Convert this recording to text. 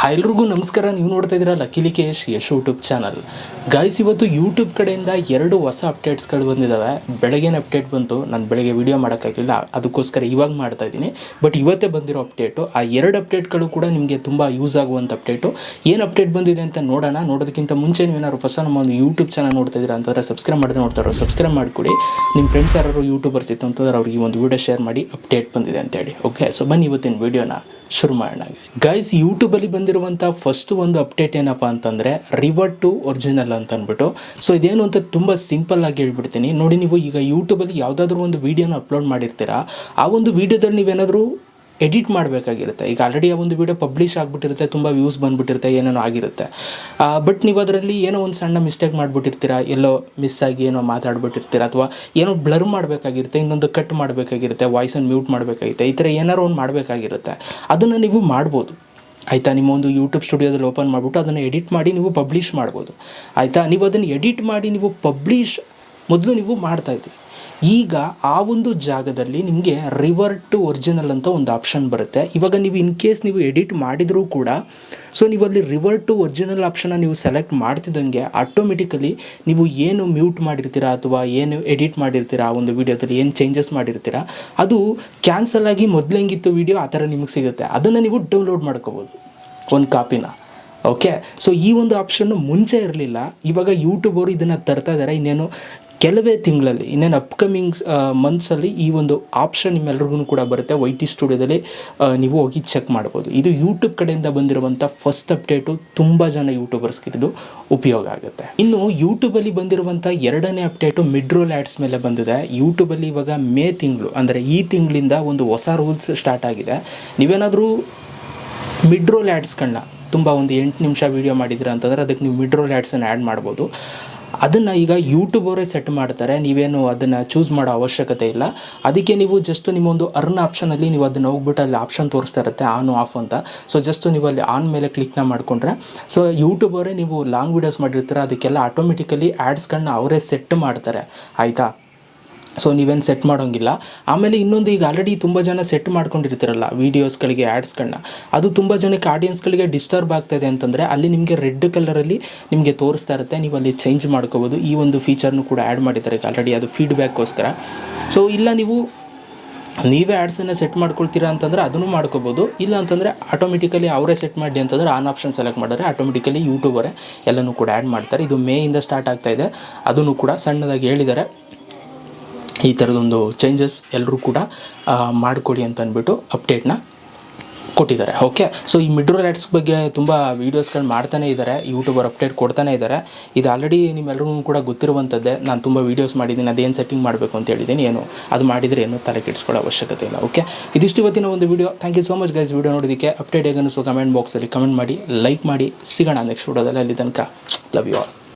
Hi ಎಲ್ರಿಗೂ ನಮಸ್ಕಾರ. ನೀವು ನೋಡ್ತಾ ಇದ್ದೀರಾ ಲಕ್ಕಿ ಕೇಶ್ ಯಶ್ ಯೂಟ್ಯೂಬ್ ಚಾನಲ್. ಗಾಯ್ಸ್ ಇವತ್ತು ಯೂಟ್ಯೂಬ್ ಕಡೆಯಿಂದ ಎರಡು ಹೊಸ ಅಪ್ಡೇಟ್ಸ್ಗಳು ಬಂದಿದ್ದಾವೆ ಬೆಳಗ್ಗೆನೇ ಅಪ್ಡೇಟ್ ಬಂತು. ನಾನು ಬೆಳಗ್ಗೆ ವಿಡಿಯೋ ಮಾಡೋಕ್ಕಾಗಿಲ್ಲ ಅದಕ್ಕೋಸ್ಕರ ಇವಾಗ ಮಾಡ್ತಾ ಇದ್ದೀನಿ. ಬಟ್ ಇವತ್ತೇ ಬಂದಿರೋ ಅಪ್ಡೇಟು. ಆ ಎರಡು ಅಪ್ಡೇಟ್ಗಳು ಕೂಡ ನಿಮಗೆ ತುಂಬ ಯೂಸ್ ಆಗುವಂಥ ಅಪ್ಡೇಟು. ಏನು ಅಪ್ಡೇಟ್ ಬಂದಿದೆ ಅಂತ ನೋಡೋಣ. ನೋಡೋದಕ್ಕಿಂತ ಮುಂಚೆ ನೀವೇನಾದ್ರು ಹೊಸ ನಮ್ಮ ಒಂದು ಯೂಟ್ಯೂಬ್ ಚಾನಲ್ ನೋಡ್ತಾ ಇದ್ದೀರಾ ಅಂತಂದರೆ ಸಬ್ಸ್ಕ್ರೈಬ್ ಮಾಡಿದ್ರೆ ನೋಡ್ತಾರೋ ಸಬ್ಸ್ಕ್ರೈಬ್ ಮಾಡಿಕೊಡಿ. ನಿಮ್ಮ ಫ್ರೆಂಡ್ಸ್ ಯಾರು ಯೂಟ್ಯೂಬರ್ಸ್ ಇತ್ತು ಅಂತಂದ್ರೆ ಅವ್ರಿಗೆ ಒಂದು ವಿಡಿಯೋ ಶೇರ್ ಮಾಡಿ ಅಪ್ಡೇಟ್ ಬಂದಿದೆ ಅಂತೇಳಿ. ಓಕೆ ಸೊ ಬನ್ನಿ ಇವತ್ತಿನ ವಿಡಿಯೋನ ಶುರು ಮಾಡೋಣ. ಗೈಸ್ ಯೂಟ್ಯೂಬಲ್ಲಿ ಬಂದಿರುವಂಥ ಫಸ್ಟ್ ಒಂದು ಅಪ್ಡೇಟ್ ಏನಪ್ಪ ಅಂತಂದರೆ ರಿವರ್ಟ್ ಟು ಒರಿಜಿನಲ್ ಅಂತ ಅಂದ್ಬಿಟ್ಟು. ಸೊ ಇದೇನು ಅಂತ ತುಂಬ ಸಿಂಪಲ್ ಆಗಿ ಹೇಳ್ಬಿಡ್ತೀನಿ. ನೋಡಿ ನೀವು ಈಗ ಯೂಟ್ಯೂಬಲ್ಲಿ ಯಾವುದಾದ್ರೂ ಒಂದು ವೀಡಿಯೋನ ಅಪ್ಲೋಡ್ ಮಾಡಿರ್ತೀರಾ, ಆ ಒಂದು ವೀಡಿಯೋದಲ್ಲಿ ನೀವೇನಾದರೂ ಎಡಿಟ್ ಮಾಡಬೇಕಾಗಿರುತ್ತೆ. ಈಗ ಆಲ್ರೆಡಿ ಆ ಒಂದು ವೀಡಿಯೋ ಪಬ್ಲಿಷ್ ಆಗಿಬಿಟ್ಟಿರುತ್ತೆ, ತುಂಬ ವ್ಯೂಸ್ ಬಂದುಬಿಟ್ಟಿರುತ್ತೆ, ಏನೇನೋ ಆಗಿರುತ್ತೆ. ಬಟ್ ನೀವು ಅದರಲ್ಲಿ ಏನೋ ಒಂದು ಸಣ್ಣ ಮಿಸ್ಟೇಕ್ ಮಾಡಿಬಿಟ್ಟಿರ್ತೀರಾ, ಎಲ್ಲೋ ಮಿಸ್ ಆಗಿ ಏನೋ ಮಾತಾಡ್ಬಿಟ್ಟಿರ್ತೀರ, ಅಥವಾ ಏನೋ ಬ್ಲರ್ ಮಾಡಬೇಕಾಗಿರುತ್ತೆ, ಇನ್ನೊಂದು ಕಟ್ ಮಾಡಬೇಕಾಗಿರುತ್ತೆ ವಾಯ್ಸನ್ನು ಮ್ಯೂಟ್ ಮಾಡಬೇಕಾಗಿರುತ್ತೆ, ಈ ಥರ ಏನಾರು ಒಂದು ಮಾಡಬೇಕಾಗಿರುತ್ತೆ. ಅದನ್ನು ನೀವು ಮಾಡ್ಬೋದು. ಆಯಿತಾ? ನಿಮ್ಮ ಒಂದು ಯೂಟ್ಯೂಬ್ ಸ್ಟುಡಿಯೋದಲ್ಲಿ ಓಪನ್ ಮಾಡಿಬಿಟ್ಟು ಅದನ್ನು ಎಡಿಟ್ ಮಾಡಿ ನೀವು ಪಬ್ಲಿಷ್ ಮಾಡ್ಬೋದು. ಆಯಿತಾ? ನೀವು ಅದನ್ನು ಎಡಿಟ್ ಮಾಡಿ ನೀವು ಪಬ್ಲಿಷ್ ಮೊದಲು ನೀವು ಮಾಡ್ತಾಯಿದ್ರಿ ಈಗ ಆ ಒಂದು ಜಾಗದಲ್ಲಿ ನಿಮಗೆ ರಿವರ್ಟ್ ಟು ಒರಿಜಿನಲ್ ಅಂತ ಒಂದು ಆಪ್ಷನ್ ಬರುತ್ತೆ. ಇವಾಗ ನೀವು ಇನ್ ಕೇಸ್ ನೀವು ಎಡಿಟ್ ಮಾಡಿದರೂ ಕೂಡ ಸೊ ನೀವು ಅಲ್ಲಿ ರಿವರ್ಟ್ ಟು ಒರಿಜಿನಲ್ ಆಪ್ಷನ್ನ ನೀವು ಸೆಲೆಕ್ಟ್ ಮಾಡ್ತಿದ್ದಂಗೆ ಆಟೋಮೆಟಿಕಲಿ ನೀವು ಏನು ಮ್ಯೂಟ್ ಮಾಡಿರ್ತೀರಾ ಅಥವಾ ಏನು ಎಡಿಟ್ ಮಾಡಿರ್ತೀರಾ ಆ ಒಂದು ವೀಡಿಯೋದಲ್ಲಿ ಏನು ಚೇಂಜಸ್ ಮಾಡಿರ್ತೀರಾ, ಅದು ಕ್ಯಾನ್ಸಲ್ ಆಗಿ ಮೊದಲು ಹೆಂಗಿತ್ತು ವೀಡಿಯೋ ಆ ಥರ ನಿಮಗೆ ಸಿಗುತ್ತೆ. ಅದನ್ನು ನೀವು ಡೌನ್ಲೋಡ್ ಮಾಡ್ಕೋಬೋದು, ಒಂದು ಕಾಪಿನ ಓಕೆ ಸೊ ಈ ಒಂದು ಆಪ್ಷನ್ನು ಮುಂಚೆ ಇರಲಿಲ್ಲ. ಇವಾಗ ಯೂಟ್ಯೂಬ್ ಅವರು ಇದನ್ನು ತರ್ತಾ ಇದ್ದಾರೆ ಇನ್ನೇನು ಕೆಲವೇ ತಿಂಗಳಲ್ಲಿ, ಇನ್ನೇನು ಅಪ್ಕಮಿಂಗ್ಸ್ ಮಂತ್ಸಲ್ಲಿ ಈ ಒಂದು ಆಪ್ಷನ್ ನಿಮ್ಮೆಲ್ರಿಗೂ ಕೂಡ ಬರುತ್ತೆ. ವೈ ಟಿ ಸ್ಟುಡಿಯೋದಲ್ಲಿ ನೀವು ಹೋಗಿ ಚೆಕ್ ಮಾಡ್ಬೋದು. ಇದು ಯೂಟ್ಯೂಬ್ ಕಡೆಯಿಂದ ಬಂದಿರುವಂಥ ಫಸ್ಟ್ ಅಪ್ಡೇಟು ತುಂಬ ಜನ ಯೂಟ್ಯೂಬರ್ಸ್ಗೆ ಇದು ಉಪಯೋಗ ಆಗುತ್ತೆ. ಇನ್ನು ಯೂಟ್ಯೂಬಲ್ಲಿ ಬಂದಿರುವಂಥ ಎರಡನೇ ಅಪ್ಡೇಟು ಮಿಡ್ರೋಲ್ ಆ್ಯಡ್ಸ್ ಮೇಲೆ ಬಂದಿದೆ. ಯೂಟ್ಯೂಬಲ್ಲಿ ಇವಾಗ ಮೇ ತಿಂಗಳು, ಅಂದರೆ ಈ ತಿಂಗಳಿಂದ ಒಂದು ಹೊಸ ರೂಲ್ಸ್ ಸ್ಟಾರ್ಟ್ ಆಗಿದೆ. ನೀವೇನಾದರೂ ಮಿಡ್ ರೋಲ್ ಆ್ಯಡ್ಸ್ಗಳನ್ನ ತುಂಬ ಒಂದು ಎಂಟು ನಿಮಿಷ ವೀಡಿಯೋ ಮಾಡಿದ್ರೆ ಅಂತಂದರೆ ಅದಕ್ಕೆ ನೀವು ಮಿಡ್ ರೋಲ್ ಆ್ಯಡ್ಸನ್ನು ಆ್ಯಡ್ ಮಾಡ್ಬೋದು. ಅದನ್ನು ಈಗ ಯೂಟ್ಯೂಬ್ ಸೆಟ್ ಮಾಡ್ತಾರೆ. ನೀವೇನು ಅದನ್ನು ಚೂಸ್ ಮಾಡೋ ಅವಶ್ಯಕತೆ ಇಲ್ಲ. ಅದಕ್ಕೆ ನೀವು ಜಸ್ಟ್ ನಿಮ್ಮೊಂದು ಅರ್ನ್ ಆಪ್ಷನಲ್ಲಿ ನೀವು ಅದನ್ನು ಹೋಗ್ಬಿಟ್ಟು ಅಲ್ಲಿ ಆಪ್ಷನ್ ತೋರಿಸ್ತಾ ಇರುತ್ತೆ ಆನ್ ಆಫ್ ಅಂತ. ಸೊ ಜಸ್ಟ್ ನೀವು ಅಲ್ಲಿ ಆನ್ ಮೇಲೆ ಕ್ಲಿಕ್ನ ಮಾಡಿಕೊಂಡ್ರೆ. ಸೊ ಯೂಟ್ಯೂಬ್ ಅವರೇ ನೀವು ಲಾಂಗ್ ವೀಡಿಯೋಸ್ ಮಾಡಿರ್ತೀರ, ಅದಕ್ಕೆಲ್ಲ ಆಟೋಮೆಟಿಕಲಿ ಆ್ಯಡ್ಸ್ಗಳನ್ನ ಅವರೇ ಸೆಟ್ ಮಾಡ್ತಾರೆ. ಆಯಿತಾ? ಸೊ ನೀವೇನು ಸೆಟ್ ಮಾಡೋಂಗಿಲ್ಲ. ಆಮೇಲೆ ಇನ್ನೊಂದು ಈಗ ಆಲ್ರೆಡಿ ತುಂಬ ಜನ ಸೆಟ್ ಮಾಡ್ಕೊಂಡಿರ್ತೀರಲ್ಲ ವೀಡಿಯೋಸ್ಗಳಿಗೆ ಆ್ಯಡ್ಸ್ಗಳನ್ನ ಅದು ತುಂಬ ಜನಕ್ಕೆ ಆಡಿಯನ್ಸ್ಗಳಿಗೆ ಡಿಸ್ಟರ್ಬ್ ಆಗ್ತಾಯಿದೆ ಅಂತಂದರೆ ಅಲ್ಲಿ ನಿಮಗೆ ರೆಡ್ ಕಲರಲ್ಲಿ ನಿಮಗೆ ತೋರಿಸ್ತಾ ಇರುತ್ತೆ. ನೀವು ಅಲ್ಲಿ ಚೇಂಜ್ ಮಾಡ್ಕೋಬೋದು. ಈ ಒಂದು ಫೀಚರ್ನು ಕೂಡ ಆ್ಯಡ್ ಮಾಡಿದ್ದಾರೆ ಈಗ ಆಲ್ರೆಡಿ ಅದು ಫೀಡ್ಬ್ಯಾಕ್ಗೋಸ್ಕರ ಸೊ ಇಲ್ಲ ನೀವು, ನೀವೇ ಆ್ಯಡ್ಸನ್ನು ಸೆಟ್ ಮಾಡ್ಕೊಳ್ತೀರಾ ಅಂತಂದರೆ ಅದನ್ನು ಮಾಡ್ಕೋಬೋದು. ಇಲ್ಲ ಅಂತಂದರೆ ಆಟೋಮೆಟಿಕಲಿ ಅವರೇ ಸೆಟ್ ಮಾಡಿ ಅಂತಂದರೆ ಆನ್ ಆಪ್ಷನ್ ಸೆಲೆಕ್ಟ್ ಮಾಡಿದ್ರೆ ಆಟೋಮೆಟಿಕಲಿ ಯೂಟ್ಯೂಬರೇ ಎಲ್ಲನೂ ಕೂಡ ಆ್ಯಡ್ ಮಾಡ್ತಾರೆ. ಇದು ಮೇಯಿಂದ ಸ್ಟಾರ್ಟ್ ಆಗ್ತಾಯಿದೆ ಅದನ್ನು ಕೂಡ ಸಣ್ಣದಾಗಿ ಹೇಳಿದ್ದಾರೆ. ಈ ಥರದೊಂದು ಚೇಂಜಸ್ ಎಲ್ಲರೂ ಕೂಡ ಮಾಡಿಕೊಡಿ ಅಂತ ಅಂದ್ಬಿಟ್ಟು ಅಪ್ಡೇಟ್ನ ಕೊಟ್ಟಿದ್ದಾರೆ. ಓಕೆ ಸೊ ಈ ಮಿಡ್ರೋಲ್ ಆ್ಯಡ್ಸ್ ಬಗ್ಗೆ ತುಂಬ ವೀಡಿಯೋಸ್ಗಳು ಮಾಡ್ತಾನೆ ಇದ್ದಾರೆ ಯೂಟ್ಯೂಬರ್ ಅಪ್ಡೇಟ್ ಕೊಡ್ತಾನೆ ಇದ್ದಾರೆ ಇದು ಆಲ್ರೆಡಿ ನಿಮ್ಮೆಲ್ಲರಿಗೂ ಕೂಡ ಗೊತ್ತಿರುವಂಥದ್ದೇ ನಾನು ತುಂಬ ವೀಡಿಯೋಸ್ ಮಾಡಿದ್ದೀನಿ, ಅದೇನು ಸೆಟ್ಟಿಂಗ್ ಮಾಡಬೇಕು ಅಂತ ಹೇಳಿದ್ದೀನಿ, ಏನು ಅದು ಮಾಡಿದರೆ ಏನು ತಲೆ ಕೆಡಿಸ್ಕೊಳ್ಳೋ ಅವಶ್ಯಕತೆ ಇಲ್ಲ. ಓಕೆ ಇದಿಷ್ಟು ಇವತ್ತಿನ ಒಂದು video thank you so much guys video ನೋಡೋದಕ್ಕೆ ಅಪ್ಡೇಟ್ ಹೇಗನ್ನಿಸು ಕಮೆಂಟ್ ಬಾಕ್ಸಲ್ಲಿ ಕಮೆಂಟ್ ಮಾಡಿ ಲೈಕ್ ಮಾಡಿ, ಸಿಗೋಣ ನೆಕ್ಸ್ಟ್ ವೀಡಿಯೋದಲ್ಲಿ ಅಲ್ಲಿ ತನಕ. Love you all